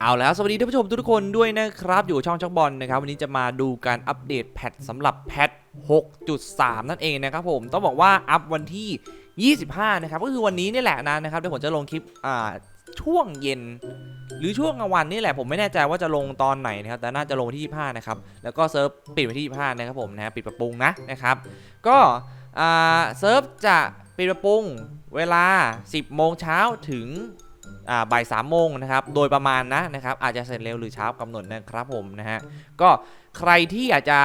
เอาแล้วสวัสดีท่านผู้ชมทุกคนด้วยนะครับ อยู่ช่องช่องบอลนะครับ วันนี้จะมาดูการอัปเดตแพทสำหรับแพท 6.3 นั่นเองนะครับผมต้องบอกว่าอัพวันที่ 25 นะครับ ก็คือวันนี้นี่แหละนะนะครับเดี๋ยวผมจะลงคลิปอ่าช่วงเย็น หรือช่วงกลางวันนี่แหละผมไม่แน่ใจว่าจะลงตอนไหนนะครับ แต่น่าจะลงที่25นะครับแล้วก็เซิร์ฟปิดวันที่25นะครับผมนะปิดปรับปรุงนะนะครับก็อ่าเซิร์ฟจะปิดปรับปรุงเวลา 10 โมงเช้าถึง บ่ายสามโมงนะครับ โดยประมาณนะนะครับ อาจจะเสร็จเร็วหรือเช้ากำหนดนะครับผมนะฮะ ก็ใครที่อยากจะ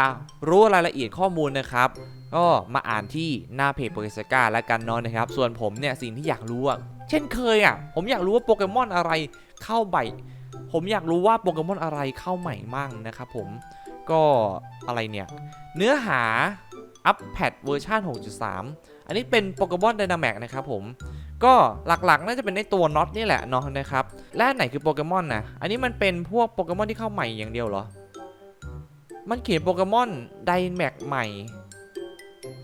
รู้รายละเอียดข้อมูลนะครับ ก็มาอ่านที่หน้าเพจโปเกสกาแล้วกันเนาะนะครับ ส่วนผมเนี่ยสิ่งที่อยากรู้อะเช่นเคยอะ ผมอยากรู้ว่าโปเกมอนอะไรเข้าใหม่ ผมอยากรู้ว่าโปเกมอนอะไรเข้าใหม่มั่งนะครับผม ก็อะไรเนี่ย เนื้อหาอัปแพดเวอร์ชัน6.3 อันนี้เป็นโปเกมอนไดนาแมกนะครับผม ก็หลักๆ น่าจะเป็นในตัวน็อตนี่แหละเนาะนะครับ และไหนคือโปเกมอนนะอันนี้มันเป็นพวกโปเกมอนที่เข้าใหม่อย่างเดียวเหรอ มันเขียนโปเกมอนไดแม็กใหม่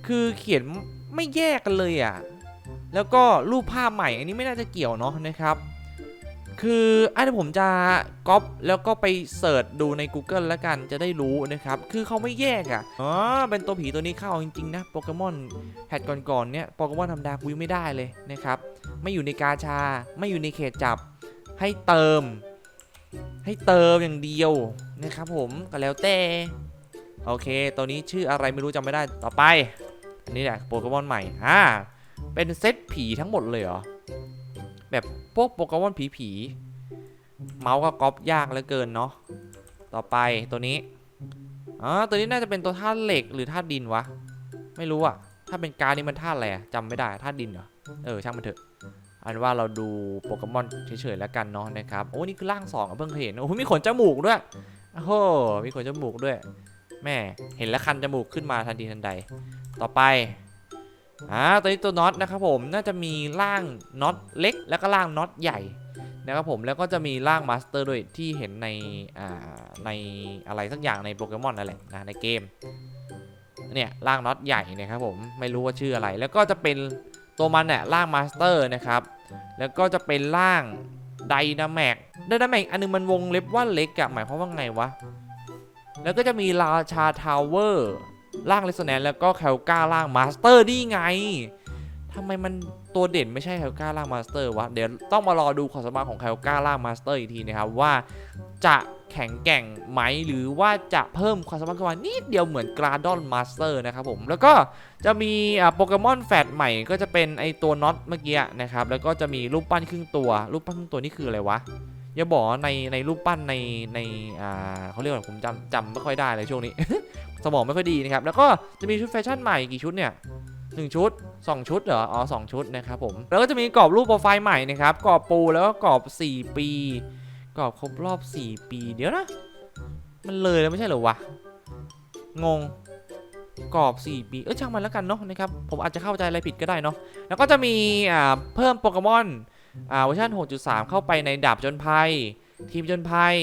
คือเขียนไม่แยกกันเลยอะ่ะ แล้วก็รูปภาพใหม่อันนี้ไม่น่าจะเกี่ยวเนาะนะครับ คืออันนี้ผมจะก๊อปแล้วก็ไปเสิร์ชดูใน Google แล้วกันจะได้รู้นะครับ คือเขาไม่แยกอะ่ะอ๋อเป็นตัวผีตัวนี้เข้าจริง ๆ นะโปเกมอนแพทก่อนๆเนี่ยโปเกมอนธรรมดาคุยไม่ได้เลยนะครับ ไม่อยู่ในกาชา ไม่อยู่ในเขตจับ ให้เติม ให้เติมอย่างเดียวนะครับผมก็แล้วแต่โอเค ตัวนี้ชื่ออะไรไม่รู้จำไม่ได้ต่อไป อันนี้แหละโปเกมอนใหม่อ่าเป็นเซตผีทั้งหมดเลยเหรอแบบ พวกโปเกมอนผีผีๆเมาส์ก็ก๊อปยากเหลือเกินเนาะต่อไปตัวนี้อ๋อตัวนี้น่าจะเป็นตัวธาตุเหล็กหรือธาตุดินวะ ไม่รู้อะถ้าเป็นการดนี่มันธาตุอะไรจำไม่ได้ธาตุดินเหรอเออช่างมันเถอะอันว่าเราดูโปเกมอนเฉยๆแล้วกันเนาะนะครับโอ้นี่คือร่างสองเพิ่งเห็นโอ้มีขนจมูกด้วยโอ้โหมีขนจมูกด้วย แม่เห็นแล้วคันจมูกขึ้นมาทันทีทันใด ต่อไป อ่าตัวนี้ตัวน็อตนะครับผมน่าจะมีร่างน็อตเล็ก แล้วก็ร่างน็อตใหญ่นะครับผมแล้วก็จะมีร่างมาสเตอร์ด้วยที่เห็นในอ่าในอะไรสักอย่างในโปเกมอนนั่นแหละนะในเกมเนี่ยร่างน็อตใหญ่นะครับผมไม่รู้ว่าชื่ออะไร แล้วก็จะเป็นตัวมันเนี่ยร่างมาสเตอร์นะครับแล้วก็จะเป็นร่างไดนาแมกไดนาแมกอันนึงมันวงเล็บว่าเล็กอะหมายความว่าไงวะแล้วก็จะมีราชาทาวเวอร์ ร่างเลสแนนแล้วก็แคลก้าร่างมาสเตอร์นี่ไงทำไมมันตัวเด่นไม่ใช่แคลก้าร่างมาสเตอร์วะ เดี๋ยวต้องมารอดูความสามารถของแคลก้าร่างมาสเตอร์อีกทีนะครับว่าจะแข็งแกร่งไหมหรือว่าจะเพิ่มความสามารถขึ้นมานิดเดียวเหมือนกราดอนมาสเตอร์นะครับผม แล้วก็จะมีโปเกมอนแฟดใหม่ก็จะเป็นไอตัวน็อตเมื่อกี้นะครับ แล้วก็จะมีรูปปั้นครึ่งตัวรูปปั้นครึ่งตัวนี่คืออะไรวะอย่าบอกในในรูปปั้นในในอ่าเขาเรียกว่าผมจำจำไม่ค่อยได้เลยช่วงนี้ สมองไม่ค่อยดีนะครับ แล้วก็จะมีชุดแฟชั่นใหม่กี่ชุดเนี่ยหนึ่งชุด 2 ชุดเหรอ อ๋อสองชุดนะครับผม แล้วก็จะมีกรอบรูปโปรไฟล์ใหม่นะครับ กรอบปูแล้วก็กรอบ 4 ปี กรอบครบรอบ 4 ปี เดี๋ยวนะ มันเลยแล้วไม่ใช่เหรอวะ งง กรอบ 4 ปี เออช่างมันแล้วกันเนาะนะครับ ผมอาจจะเข้าใจอะไรผิดก็ได้เนาะ แล้วก็จะมีอ่าเพิ่มโปเกมอนอ่าเวอร์ชัน6.3 เข้าไปในดาบจนภัย ทีมจนภัย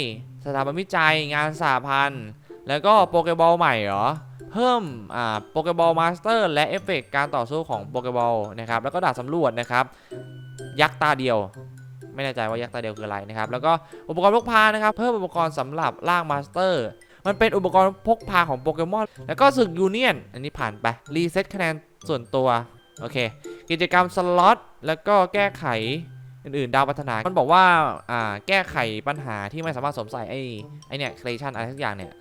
สถาบันวิจัย งานสหพันธ์ แล้วก็โปเกบอลใหม่เหรอ เพิ่มอ่าโปเกบอลมาสเตอร์และเอฟเฟกต์การต่อสู้ของโปเกบอลนะครับ แล้วก็ดาบสำรวจนะครับ ยักษ์ตาเดียว ไม่แน่ใจว่ายักษ์ตาเดียวคืออะไรนะครับ แล้วก็อุปกรณ์พกพานะครับ เพิ่มอุปกรณ์สำหรับล่างมาสเตอร์มันเป็นอุปกรณ์พกพาของโปเกมอน แล้วก็ศึกยูเนียน อันนี้ผ่านไป รีเซ็ตคะแนนส่วนตัว โอเค กิจกรรมสล็อต แล้วก็แก้ไขอื่นๆ ดาวพัฒนา มันบอกว่า อ่า แก้ไขปัญหาที่ไม่สามารถสวมใส่ไอ้ ไอเนี่ย ครีชันอะไรทุกอย่างเนี่ย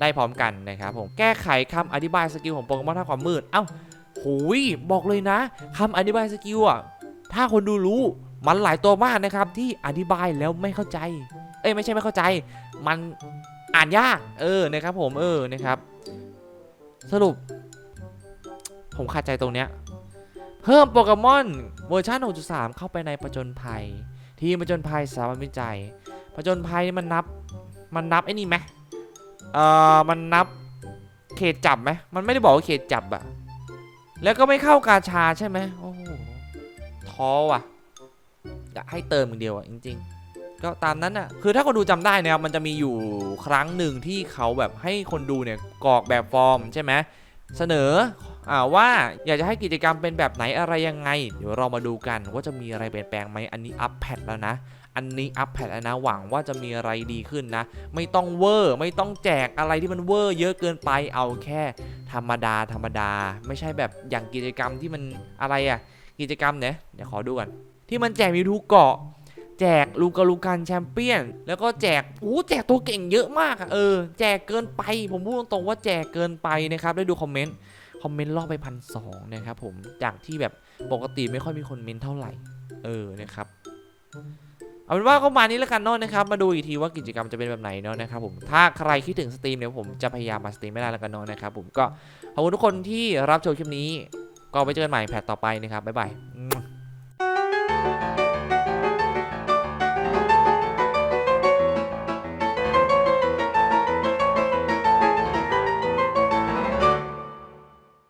ได้พร้อมกันนะครับผมแก้ไขคำอธิบายสกิลของโปเกมอนท่าความมืด เอ้าหูยบอกเลยนะคำอธิบายสกิลอะถ้าคนดูรู้มันหลายตัวมากนะครับที่อธิบายแล้วไม่เข้าใจ เอ้ยไม่ใช่ไม่เข้าใจ มันอ่านยาก เออนะครับผมเออนะครับ สรุป ผมคาใจตรงเนี้ยเพิ่มโปเกมอนเวอร์ชัน6.3 เข้าไปในประจนภัย ทีมประจนภัยสถาบันวิจัยประจนภัยนี่มันนับ มันนับไอ้นี่ไหม เอ่อมันนับเขตจับไหมมันไม่ได้บอกว่าเขตจับอะแล้วก็ไม่เข้ากาชาใช่ไหมโอ้โหท้อว่ะอยากให้เติมอย่างเดียวอะจริง ๆ ก็ตามนั้นอะคือถ้าคนดูจำได้นะครับมันจะมีอยู่ครั้งหนึ่งที่เขาแบบให้คนดูเนี่ยกรอกแบบฟอร์มใช่ไหมเสนอ ว่าอยากจะให้กิจกรรมเป็นแบบไหนอะไรยังไง เดี๋ยวเรามาดูกันว่าจะมีอะไรเปลี่ยนแปลงไหมอันนี้อัปแพดแล้วนะอันนี้อัปแพดแล้วนะหวังว่าจะมีอะไรดีขึ้นนะ ไม่ต้องเวอร์ไม่ต้องแจกอะไรที่มันเวอร์เยอะเกินไปเอาแค่ ธรรมดาธรรมดา ไม่ใช่แบบอย่างกิจกรรมที่มันอะไรอะกิจกรรมเนี่ยเดี๋ยวขอดูกันที่มันแจกมีทุกเกาะ แจกลูกาลูกันแชมเปี้ยน แล้วก็แจกโอ้แจกตัวเก่งเยอะมากอะเออ แจกเกินไป ผมพูดตรงๆว่าแจกเกินไปนะครับได้ดูคอมเมนต์ คอมเมนต์ล่อไปพันสองนะครับผมจากที่แบบปกติไม่ค่อยมีคนเมนต์เท่าไหร่ เออนะครับเอาเป็นว่าก็มานี้แล้วกันเนาะนะครับมาดูอีกทีว่ากิจกรรมจะเป็นแบบไหนเนาะนะครับผมถ้าใครคิดถึงสตรีมเนี่ยผมจะพยายามมาสตรีมไม่ได้แล้วกันเนาะนะครับผมก็ขอบคุณทุกคนที่รับชมคลิปนี้ ก็ไปเจอกันใหม่แพทต่อไปนะครับบ๊ายบาย